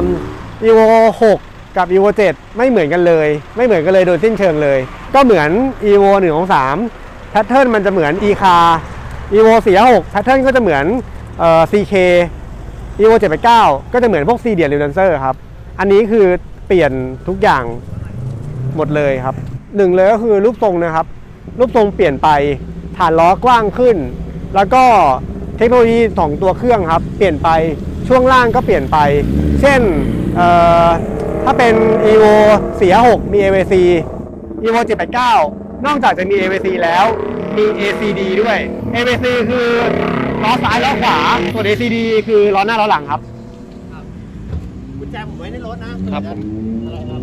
ม evo 6กับ evo 7 ไม่เหมือนกันเลย ไม่เหมือนกันเลยโดยสิ้นเชิงเลย ก็เหมือน evo 1ของ3แพทเทิร์นมันจะเหมือน e car evo 4 6แพทเทิร์นก็จะเหมือนเอ่อ ck evo 7 9 ก็จะเหมือนพวก c เดียร์ r ร d เซอร์ครับ อันนี้คือเปลี่ยนทุกอย่างหมดเลยครับหนึ่งเลยก็คือรูปทรงนะครับ รูปทรงเปลี่ยนไปฐานล้อกว้างขึ้น แล้วก็เทคโนโลยีของตัวเครื่องครับ เปลี่ยนไป ช่วงล่างก็เปลี่ยนไป เช่นเอ่อถ้าเป็น evo 4 6มี AVC evo 789 นอกจากจะมี AVC แล้วมี ACD ด้วย AVC คือล้อซ้ายล้อขวา ส่วน ACD คือล้อหน้าล้อหลังครับกุญแจผมไว้ในรถนะครับผมอะไรครับ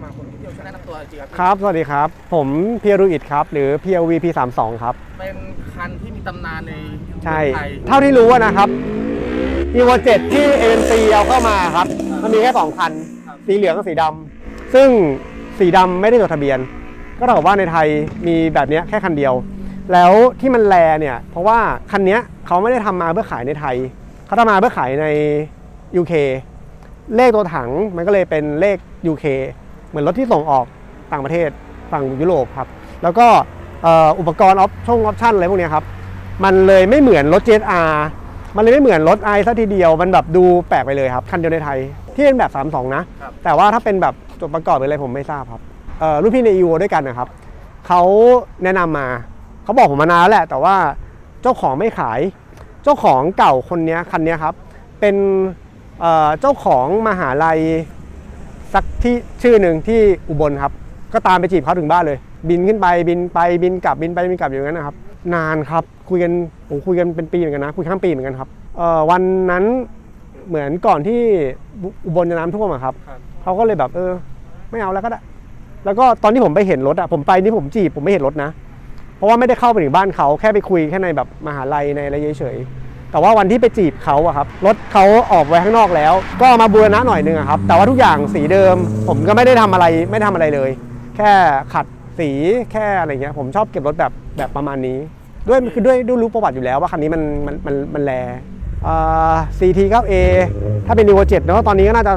แนะนำตัวจริงๆครับครับ สวัสดีครับ ผมเพียรูอิดครับ หรือ PLV P32 ครับ เป็นคันที่มีตำนานในใช่เมืองไทยเท่าที่รู้อะนะครับ evo 7ที่ ANC เอาเข้ามาครับ มันมีแค่สองคัน สีเหลืองกับสีดำ ซึ่งสีดำไม่ได้จดทะเบียน ก็เท่ากับว่าในไทยมีแบบเนี้ยแค่คันเดียว แล้วที่มันแลเนี่ย เพราะว่าคันเนี้ยเขาไม่ได้ทำมาเพื่อขายในไทย เขาทำมาเพื่อขายใน UK เลขตัวถังมันก็เลยเป็นเลข UK เห มือนรถที่ส่งออกต่างประเทศฝั่งยุโรปครับ แล้วก็เอ่ออุปกรณ์ออปช่องออปชั่นอะไรพวกเนี้ยครับ มันเลยไม่เหมือนรถ GSR มันเลยไม่เหมือนรถไอซะทีเดียว มันแบบดูแปลกไปเลยครับ คันเดียวในไทย ที่เป็นแบบ 32 นะครับแต่ว่าถ้าเป็นแบบตัวประกอบหรืออะไรผมไม่ทราบครับเอ่อรุ่นพี่ใน EVO ด้วยกันนะครับ เขาแนะนำมา เขาบอกผมมานานแล้วแหละ แต่ว่าเจ้าของไม่ขาย เจ้าของเก่าคนเนี้ยคันเนี้ยครับ เป็นเอ่อเจ้าของมหาลัย สักที่ชื่อหนึ่งที่อุบลครับ ก็ตามไปจีบเขาถึงบ้านเลย บินขึ้นไปบินไปบินกลับบินไปบินกลับอย่างนั้นนะครับ นานครับคุยกันผมคุยกันเป็นปีเหมือนกันนะคุยข้ามปีเหมือนกันครับเอ่อวันนั้นเหมือนก่อนที่อุบลจะน้ำท่วมอะครับครับเขาก็เลยแบบเออ ไม่เอาแล้วก็ได้ แล้วก็ตอนที่ผมไปเห็นรถอะผมไปนี่ผมจีบผมไม่เห็นรถนะ เพราะว่าไม่ได้เข้าไปถึงบ้านเขาแค่ไปคุยแค่ในแบบมหาลัยในอะไรเฉยๆ แต่ว่าวันที่ไปจีบเขาอะครับรถเขาออกไว้ข้างนอกแล้ว ก็มาบูรณะหน่อยนึงอะครับแต่ว่าทุกอย่างสีเดิม ผมก็ไม่ได้ทำอะไรไม่ได้ทำอะไรเลย แค่ขัดสีแค่อะไรเงี้ยผมชอบเก็บรถแบบแบบประมาณนี้ ด้วยคือด้วยด้วยรู้ประวัติอยู่แล้วว่าคันนี้มันมันมันมันแลอ่า CT 9A ถ้าเป็น Evo 7เนอะตอนนี้ก็น่าจะ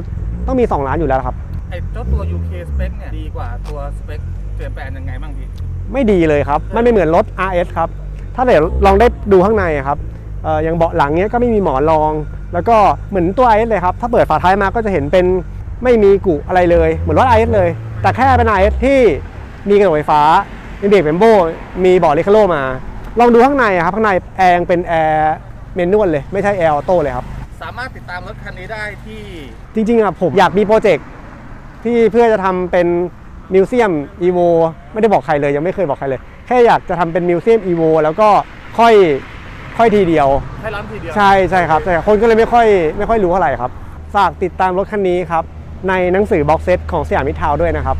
ต้องมี 2 ล้านอยู่แล้วครับไอ้เจ้าตัว UK spec เนี่ยดีกว่าตัวสเปคเปลี่ยนแปลงยังไงบ้างพี่ไม่ดีเลยครับ มันไม่เหมือนรถ RS ครับ ถ้าเดี๋ยวลองได้ดูข้างในอะครับเอ่ออย่างเบาะหลังเนี้ยก็ไม่มีหมอนรอง แล้วก็เหมือนตัว RS เลยครับ ถ้าเปิดฝาท้ายมาก็จะเห็นเป็นไม่มีกุอะไรเลย เหมือนรถ RS เลย แต่แค่เป็น RS ที่มีกระจกไฟฟ้ามีเบรกเป็นโบมีเบาะเลคาโลมา ลองดูข้างในอะครับข้างในแอร์ยังเป็นแอร์เมนนวลเลยไม่ใช่แอร์ออโต้เลยครับสามารถติดตามรถคันนี้ได้ที่จริงๆอะผมอยากมีโปรเจกต์ที่เพื่อจะทำเป็นมิวเซียมอีโวไม่ได้บอกใครเลยยังไม่เคยบอกใครเลย แค่อยากจะทำเป็นมิวเซียมอีโวแล้วก็ค่อย ค่อยทีเดียวให้ร้านทีเดียว ใช่ใช่ครับใช่ครับคนก็เลยไม่ค่อยไม่ค่อยรู้เท่าไหร่ครับ ฝากติดตามรถคันนี้ครับ ในหนังสือบ็อกเซตของสยามมิตรทาวน์ด้วยนะครับ